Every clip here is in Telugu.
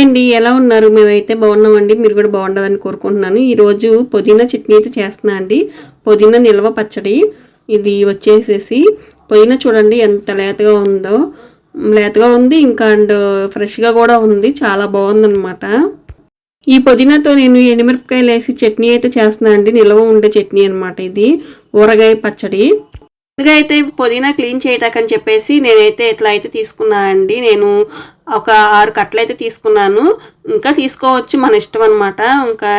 హాయ్ అండి ఎలా ఉన్నారు? మేమైతే బాగున్నామండి మీరు కూడా బాగుండదని కోరుకుంటున్నాను. ఈరోజు పుదీనా చట్నీ అయితే చేస్తున్నా అండి. పుదీనా నిల్వ పచ్చడి ఇది వచ్చేసేసి పుదీనా చూడండి ఎంత లేతగా ఉందో. లేతగా ఉంది ఇంకా అండ్ ఫ్రెష్గా కూడా ఉంది చాలా బాగుందన్నమాట. ఈ పుదీనాతో నేను ఎండుమిరపకాయలు వేసి చట్నీ అయితే చేస్తున్నా అండి. నిల్వ ఉండే చట్నీ అనమాట ఇది ఊరగాయ పచ్చడి. ముందుగా అయితే పుదీనా క్లీన్ చేయటాకని చెప్పేసి నేనైతే ఇట్లా అయితే తీసుకున్నా అండి. నేను ఒక ఆరు కట్టలు అయితే తీసుకున్నాను. ఇంకా తీసుకోవచ్చు మన ఇష్టం అనమాట ఇంకా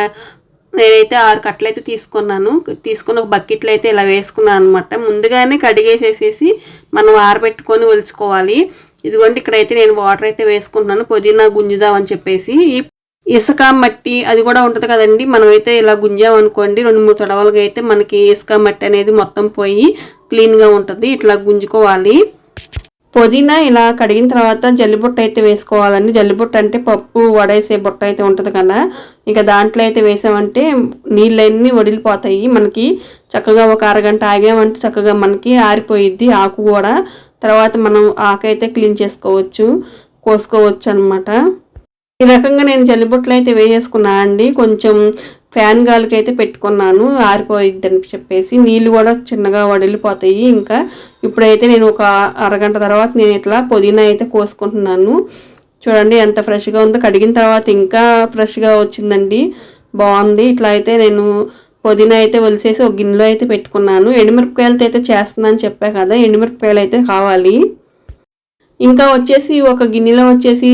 నేనైతే ఆరు కట్టలు అయితే తీసుకున్నాను. తీసుకుని ఒక బకెట్లు అయితే ఇలా వేసుకున్నాను అనమాట ముందుగానే కడిగేసేసేసి మనం ఆరబెట్టుకొని ఒలుచుకోవాలి. ఇదిగోండి ఇక్కడైతే నేను వాటర్ అయితే వేసుకుంటున్నాను. పుదీనా గుంజుదామని చెప్పేసి. ఈ ఇసుక మట్టి అది కూడా ఉంటుంది కదండి. మనమైతే ఇలా గుంజామనుకోండి రెండు మూడు తడవలుగా అయితే మనకి ఇసుక మట్టి అనేది మొత్తం పోయి క్లీన్గా ఉంటుంది. ఇట్లా గుంజుకోవాలి. పుదీనా ఇలా కడిగిన తర్వాత జల్లిబుట్ట అయితే వేసుకోవాలండి. జల్లిబుట్ట అంటే పప్పు వడేసే బుట్ట అయితే ఉంటుంది కదా. ఇక దాంట్లో అయితే వేసామంటే నీళ్ళన్నీ వడిలిపోతాయి. మనకి చక్కగా ఒక అరగంట ఆగామంటే చక్కగా మనకి ఆరిపోయిద్ది ఆకు కూడా. తర్వాత మనం ఆకైతే క్లీన్ చేసుకోవచ్చు కోసుకోవచ్చు అనమాట ఈ రకంగా నేను జల్లిబుట్టలు అయితే వేసేసుకున్నా అండి. కొంచెం ఫ్యాన్ గాలికి అయితే పెట్టుకున్నాను ఆరిపోయిద్దని చెప్పేసి నీళ్ళు కూడా చిన్నగా వడిలిపోతాయి. ఇంకా ఇప్పుడైతే నేను ఒక అరగంట తర్వాత నేను ఇట్లా పుదీనా అయితే కోసుకుంటున్నాను. చూడండి ఎంత ఫ్రెష్గా ఉందో. కడిగిన తర్వాత ఇంకా ఫ్రెష్గా వచ్చిందండి. బాగుంది. ఇట్లా అయితే నేను పుదీనా అయితే ఒలిసేసి ఒక గిన్నెలో అయితే పెట్టుకున్నాను. ఎండుమిరపకాయలతో అయితే చేస్తుందని చెప్పా కదా ఎండుమిరపకాయలు అయితే కావాలి. ఇంకా వచ్చేసి ఒక గిన్నెలో వచ్చేసి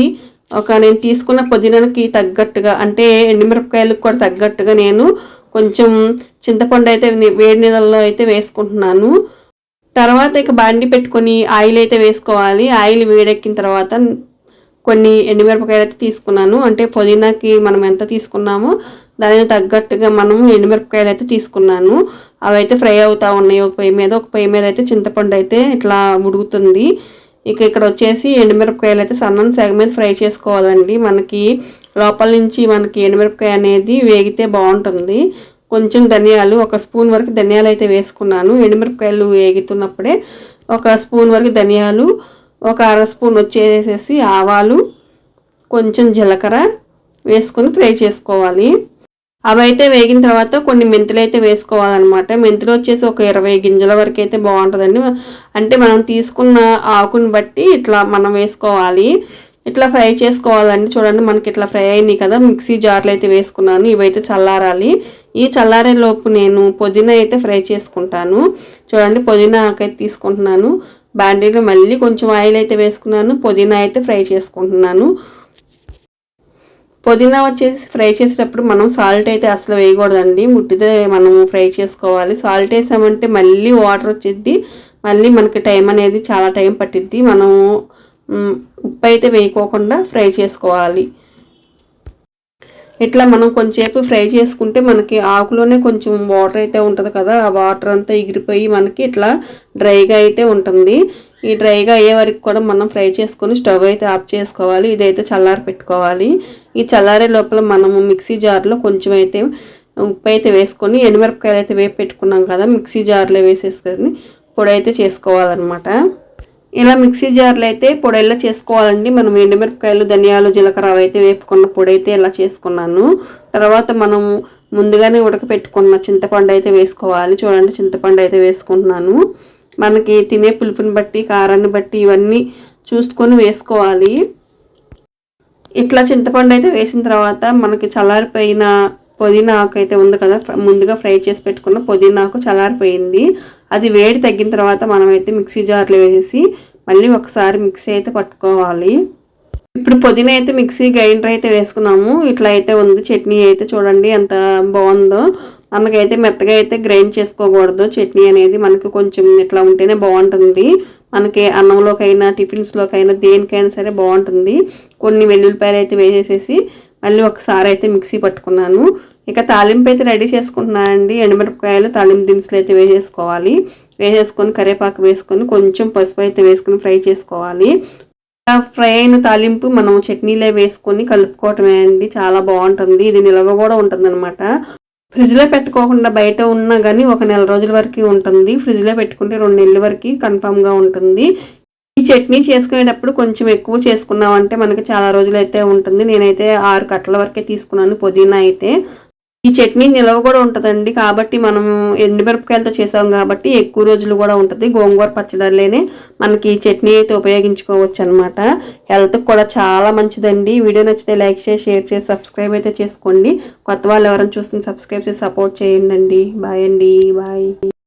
ఒక నేను తీసుకున్న పుదీనాకి తగ్గట్టుగా అంటే ఎండుమిరపకాయలకు కూడా తగ్గట్టుగా నేను కొంచెం చింతపండు అయితే వేడి నీళ్ళల్లో అయితే వేసుకుంటున్నాను. తర్వాత ఇక బండి పెట్టుకొని ఆయిల్ అయితే వేసుకోవాలి. ఆయిల్ వేడెక్కిన తర్వాత కొన్ని ఎండుమిరపకాయలు అయితే తీసుకున్నాను. అంటే పుదీనాకి మనం ఎంత తీసుకున్నామో దానికి తగ్గట్టుగా మనం ఎండుమిరపకాయలు అయితే తీసుకున్నాను. అవి అయితే ఫ్రై అవుతూ ఉన్నాయి. ఒక పొయ్యి మీద ఒక పొయ్యి మీద అయితే చింతపండు అయితే ఇట్లా ఉడుకుతుంది ఇక ఇక్కడ వచ్చేసి ఎండుమిరపకాయలు అయితే సన్నని సెగ మీద ఫ్రై చేసుకోవాలండి. మనకి లోపల నుంచి మనకి ఎండుమిరపకాయ అనేది వేగితే బాగుంటుంది. కొంచెం ధనియాలు ఒక స్పూన్ వరకు ధనియాలు అయితే వేసుకున్నాను. ఎండుమిరపకాయలు వేగుతున్నప్పుడే ఒక స్పూన్ వరకు ధనియాలు ఒక అర స్పూన్ వచ్చేసేసి ఆవాలు కొంచెం జీలకర్ర వేసుకొని ఫ్రై చేసుకోవాలి. అవి అయితే వేగిన తర్వాత కొన్ని మెంతులు అయితే వేసుకోవాలన్నమాట. మెంతులు వచ్చేసి ఒక ఇరవై గింజల వరకు అయితే బాగుంటుందండి. అంటే మనం తీసుకున్న ఆకుని బట్టి ఇట్లా మనం వేసుకోవాలి. ఇట్లా ఫ్రై చేసుకోవాలండి. చూడండి మనకి ఇట్లా ఫ్రై అయినాయి కదా. మిక్సీ జార్లు అయితే వేసుకున్నాను. ఇవైతే చల్లారాలి. ఈ చల్లారే లోపు నేను పుదీనా అయితే ఫ్రై చేసుకుంటాను. చూడండి పుదీనా ఆకైతే తీసుకుంటున్నాను. బ్యాండీలో మళ్ళీ కొంచెం ఆయిల్ అయితే వేసుకున్నాను. పుదీనా అయితే ఫ్రై చేసుకుంటున్నాను. పుదీనా వచ్చేసి ఫ్రై చేసేటప్పుడు మనం సాల్ట్ అయితే అసలు వేయకూడదండి. ముట్టితే మనం ఫ్రై చేసుకోవాలి. సాల్ట్ వేసామంటే మళ్ళీ వాటర్ వచ్చిద్ది. మళ్ళీ మనకి టైం అనేది చాలా టైం పట్టిద్ది. మనం ఉప్పు అయితే వేయకోకుండా ఫ్రై చేసుకోవాలి. ఇట్లా మనం కొంచెంసేపు ఫ్రై చేసుకుంటే మనకి ఆకులోనే కొంచెం వాటర్ అయితే ఉంటుంది కదా ఆ వాటర్ అంతా ఎగిరిపోయి మనకి ఇట్లా డ్రైగా అయితే ఉంటుంది. ఈ డ్రైగా అయ్యే వరకు కూడా మనం ఫ్రై చేసుకొని స్టవ్ అయితే ఆఫ్ చేసుకోవాలి. ఇదైతే చల్లారి పెట్టుకోవాలి ఈ చల్లారే లోపల మనము మిక్సీ జార్లో కొంచెం అయితే ఉప్పు అయితే వేసుకొని ఎండుమిరపకాయలు అయితే వేపు పెట్టుకున్నాం కదా మిక్సీ జార్లో వేసేసుకొని పొడి అయితే చేసుకోవాలన్నమాట. ఇలా మిక్సీ జార్లో అయితే పొడైలా చేసుకోవాలండి. మనం ఎండుమిరపకాయలు ధనియాలు జీలకర్ర అయితే వేపుకున్న పొడి అయితే ఇలా చేసుకున్నాను. తర్వాత మనం ముందుగానే ఉడకపెట్టుకున్న చింతపండు అయితే వేసుకోవాలి. చూడండి చింతపండు అయితే వేసుకుంటున్నాను. మనకి తినే పులుపుని బట్టి కారాన్ని బట్టి ఇవన్నీ చూసుకొని వేసుకోవాలి. ఇట్లా చింతపండు అయితే వేసిన తర్వాత మనకి చల్లారిపోయిన పుదీనా ఆకు అయితే ఉంది కదా ముందుగా ఫ్రై చేసి పెట్టుకున్న పుదీనా ఆకు చల్లారిపోయింది. అది వేడి తగ్గిన తర్వాత మనమైతే మిక్సీ జార్లో వేసేసి మళ్ళీ ఒకసారి మిక్సీ అయితే పట్టుకోవాలి. ఇప్పుడు పుదీనా అయితే మిక్సీ గ్రైండర్ అయితే వేసుకున్నాము. ఇట్లా అయితే ఉంది. చట్నీ అయితే చూడండి ఎంత బాగుందో. మనకైతే మెత్తగా అయితే గ్రైండ్ చేసుకోకూడదు. చట్నీ అనేది మనకి కొంచెం ఇట్లా ఉంటేనే బాగుంటుంది. మనకి అన్నంలోకైనా టిఫిన్స్లోకైనా దేనికైనా సరే బాగుంటుంది. కొన్ని వెల్లుల్లిపాయలు అయితే వేసేసేసి మళ్ళీ ఒకసారి అయితే మిక్సీ పట్టుకున్నాను. ఇక తాలింపు అయితే రెడీ చేసుకుంటున్నానండి ఎండుమిరపకాయలు తాలింపు దినుసులు అయితే వేసేసుకోవాలి. వేసేసుకొని కరివేపాకు వేసుకొని కొంచెం పసుపు అయితే వేసుకొని ఫ్రై చేసుకోవాలి. ఫ్రై అయిన తాలింపు మనం చట్నీలే వేసుకొని కలుపుకోవటమే అండి. చాలా బాగుంటుంది. ఇది నిల్వ కూడా ఉంటుంది అనమాట ఫ్రిడ్జ్లో పెట్టుకోకుండా బయట ఉన్నా కానీ ఒక నెల రోజుల వరకు ఉంటుంది. ఫ్రిడ్జ్లో పెట్టుకుంటే రెండు నెలల వరకు కన్ఫామ్గా ఉంటుంది. ఈ చట్నీ చేసుకునేటప్పుడు కొంచెం ఎక్కువ చేసుకున్నామంటే మనకి చాలా రోజులు అయితే ఉంటుంది. నేనైతే ఆరు కట్టల వరకే తీసుకున్నాను. పుదీనా అయితే. ఈ చట్నీ నిల్వ కూడా ఉంటుందండి. కాబట్టి మనం ఎండుమిరపకాయలతో చేసాం కాబట్టి ఎక్కువ రోజులు కూడా ఉంటుంది. గోంగూర పచ్చడిలోనే మనకి ఈ చట్నీ అయితే ఉపయోగించుకోవచ్చు అనమాట హెల్త్కి కూడా చాలా మంచిదండి. వీడియో నచ్చితే లైక్ చేసి షేర్ చేసి సబ్స్క్రైబ్ అయితే చేసుకోండి. కొత్త వాళ్ళు ఎవరైనా చూస్తుంది సబ్స్క్రైబ్ చేసి సపోర్ట్ చేయండి బాయ్ అండి. బాయ్.